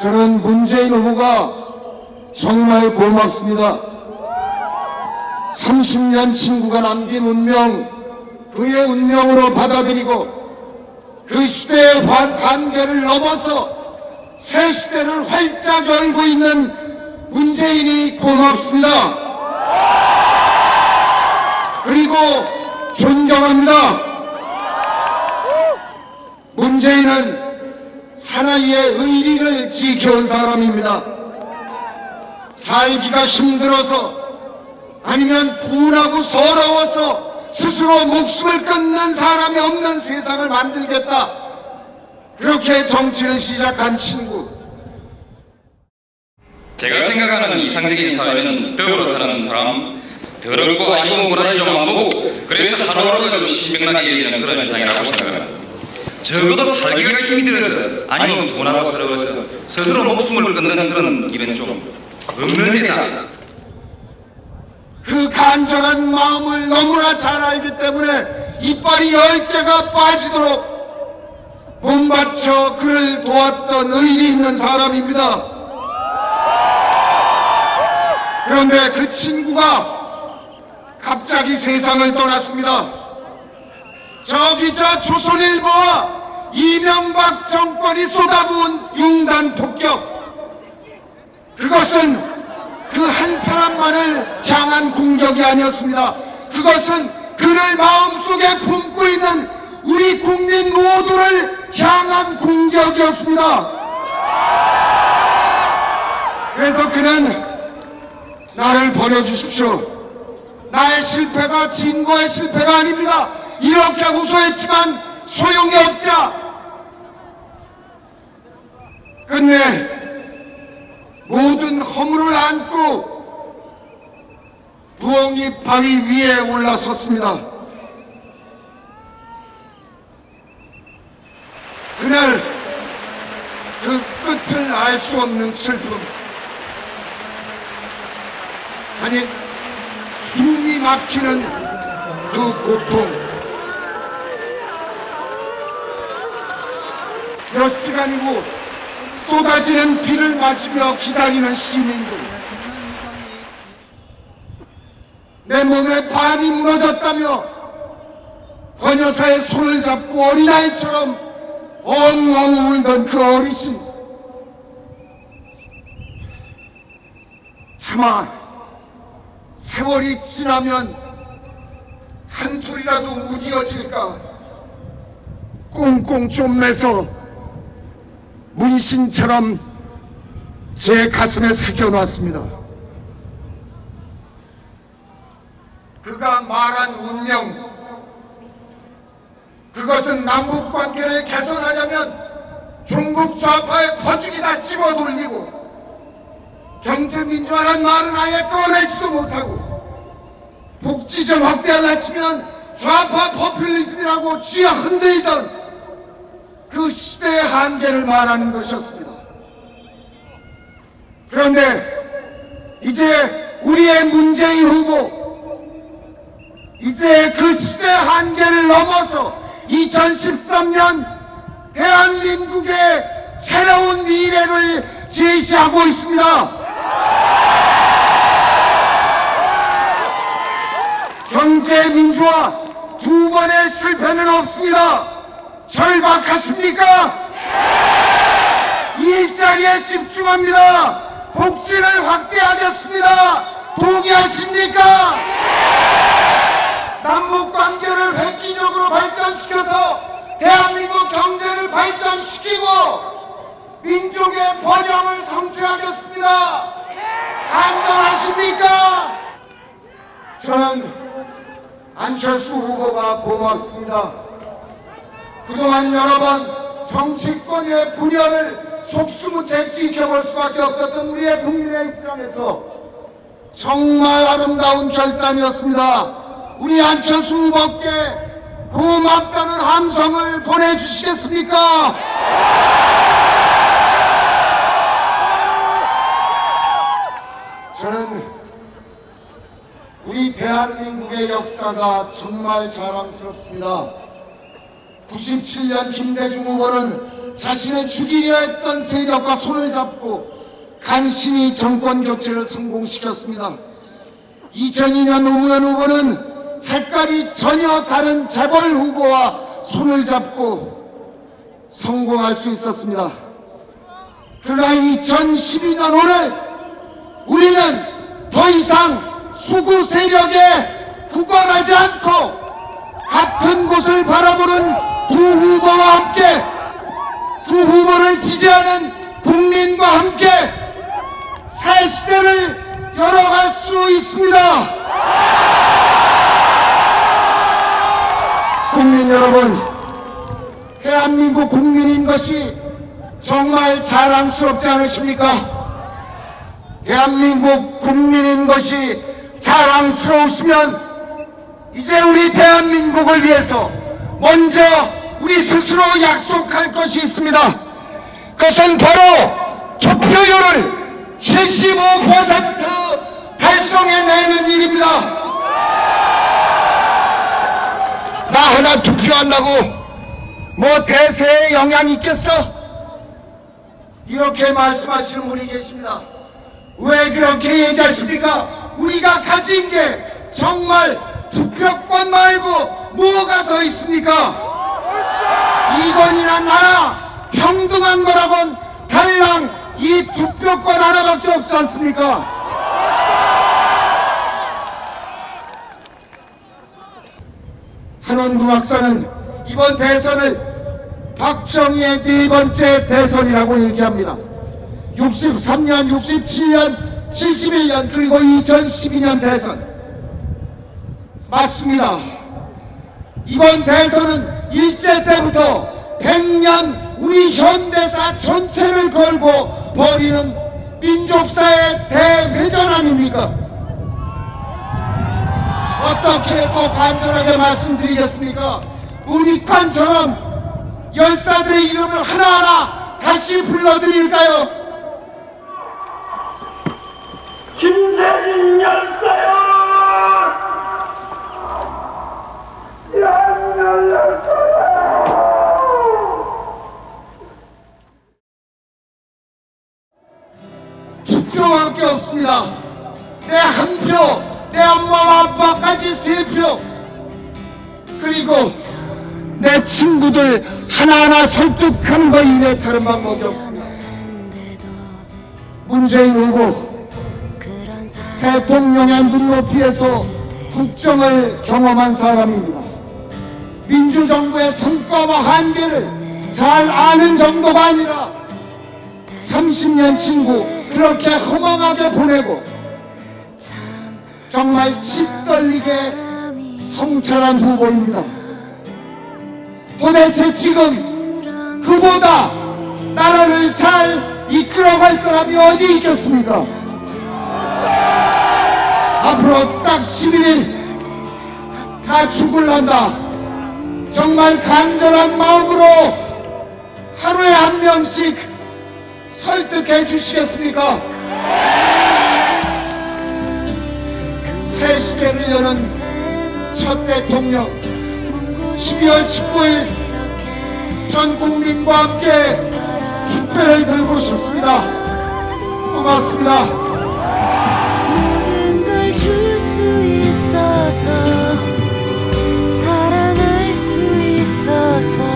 저는 문재인 후보가 정말 고맙습니다. 30년 친구가 남긴 운명, 그의 운명으로 받아들이고 그 시대의 환- 한계를 넘어서 새 시대를 활짝 열고 있는 문재인이 고맙습니다. 그리고 존경합니다. 문재인은 사나이의 의리를 지켜온 사람입니다. 살기가 힘들어서 아니면 분하고 서러워서 스스로 목숨을 끊는 사람이 없는 세상을 만들겠다. 그렇게 정치를 시작한 친구. 제가 생각하는 이상적인 사회는 더불어 사는 사람, 더럽고 아니고 뭐라지 좀안 보고 그래서 하루하루가 신명나게 이어지는 그런 세상이라고 생각합니다. 적어도 살기가 힘이 들어서 아니면 돈하고 서러워서 스스로 목숨을 끊는 그런 일은 좀 없는 세상. 그 간절한 마음을 너무나 잘 알기 때문에 이빨이 열 개가 빠지도록 몸바쳐 그를 도왔던 의리 있는 사람입니다. 그런데 그 친구가 갑자기 세상을 떠났습니다. 저기 저 조선일보와 이명박 정권이 쏟아부은 융단 폭격 그것은 그 한 사람만을 향한 공격이 아니었습니다. 그것은 그를 마음속에 품고 있는 우리 국민 모두를 향한 공격이었습니다. 그래서 그는 나를 버려주십시오. 나의 실패가 진거의 실패가 아닙니다. 이렇게 호소했지만 소용이 없자 끝내 모든 허물을 안고 부엉이 바위 위에 올라섰습니다. 그날 그 끝을 알 수 없는 슬픔 아니 숨이 막히는 그 고통 몇 시간이고 쏟아지는 비를 맞으며 기다리는 시민들. 내 몸에 반이 무너졌다며 권 여사의 손을 잡고 어린아이처럼 엉엉 울던 그 어르신. 차마 세월이 지나면 한 톨이라도 무디어질까 꽁꽁 좀 매서 문신처럼 제 가슴에 새겨놨습니다. 그가 말한 운명, 그것은 남북 관계를 개선하려면 중국 좌파의 퍼즐이 다 씹어 돌리고 경제민주화란 말은 아예 꺼내지도 못하고 복지점 확대하려 치면 좌파 포퓰리즘이라고 쥐어 흔들던 그 시대의 한계를 말하는 것이었습니다. 그런데 이제 우리의 문재인 후보 이제 그 시대의 한계를 넘어서 2013년 대한민국의 새로운 미래를 제시하고 있습니다. 경제 민주화 두 번의 실패는 없습니다. 절박하십니까? 일자리에 집중합니다. 복지를 확대하겠습니다. 동의하십니까? 남북 관계를 획기적으로 발전시켜서 대한민국 경제를 발전시키고 민족의 번영을 성취하겠습니다. 안전하십니까? 저는 안철수 후보가 고맙습니다. 그동안 여러 번 정치권의 분열을 속수무책 지켜볼 수밖에 없었던 우리의 국민의 입장에서 정말 아름다운 결단이었습니다. 우리 안철수 후보께 고맙다는 함성을 보내주시겠습니까? 저는 우리 대한민국의 역사가 정말 자랑스럽습니다. 97년 김대중 후보는 자신을 죽이려 했던 세력과 손을 잡고 간신히 정권 교체를 성공시켰습니다. 2002년 노무현 후보는 색깔이 전혀 다른 재벌 후보와 손을 잡고 성공할 수 있었습니다. 그러나 2012년 오늘 우리는 더 이상 수구 세력에 구걸하지 않고 같은 곳을 바라보는 후보를 지지하는 국민과 함께 새 시대를 열어갈 수 있습니다. 국민 여러분, 대한민국 국민인 것이 정말 자랑스럽지 않으십니까? 대한민국 국민인 것이 자랑스러우시면 이제 우리 대한민국을 위해서 먼저 우리 스스로 약속할 것이 있습니다. 그것은 바로 투표율을 75% 달성해내는 일입니다. 나 하나 투표한다고 뭐 대세에 영향 있겠어? 이렇게 말씀하시는 분이 계십니다. 왜 그렇게 얘기하십니까? 우리가 가진 게 정말 투표권 말고 뭐가 더 있습니까? 이건이나 나나 평등한 거라곤 달랑 이 투표권 하나밖에 없지 않습니까? 한원구 박사는 이번 대선을 박정희의 네 번째 대선이라고 얘기합니다. 63년, 67년, 71년 그리고 2012년 대선 맞습니다. 이번 대선은 일제 때부터 100년 우리 현대사 전체를 걸고 벌이는 민족사의 대회전 아닙니까? 어떻게 또 간절하게 말씀드리겠습니까? 우리칸처럼 열사들의 이름을 하나하나 다시 불러드릴까요? 김세진 열사야! 1표밖에 없습니다. 내 한 표, 내 엄마와 아빠까지 세 표. 그리고 내 친구들 하나하나 설득하는 거 이외에 다른 방법이 없습니다. 문재인 후보 대통령의 눈높이에서 국정을 경험한 사람입니다. 민주정부의 성과와 한계를 잘 아는 정도가 아니라 30년 친구 그렇게 허망하게 보내고 정말 침 떨리게 성찰한 후보입니다. 도대체 지금 그보다 나라를 잘 이끌어갈 사람이 어디 있겠습니까? 앞으로 딱 11일 다 죽을란다. 정말 간절한 마음으로 하루에 한 명씩 설득해 주시겠습니까? 새 시대를 여는 첫 대통령 12월 19일 전 국민과 함께 축배를 들고 싶습니다. 고맙습니다. 있어서 사랑할 수 있어서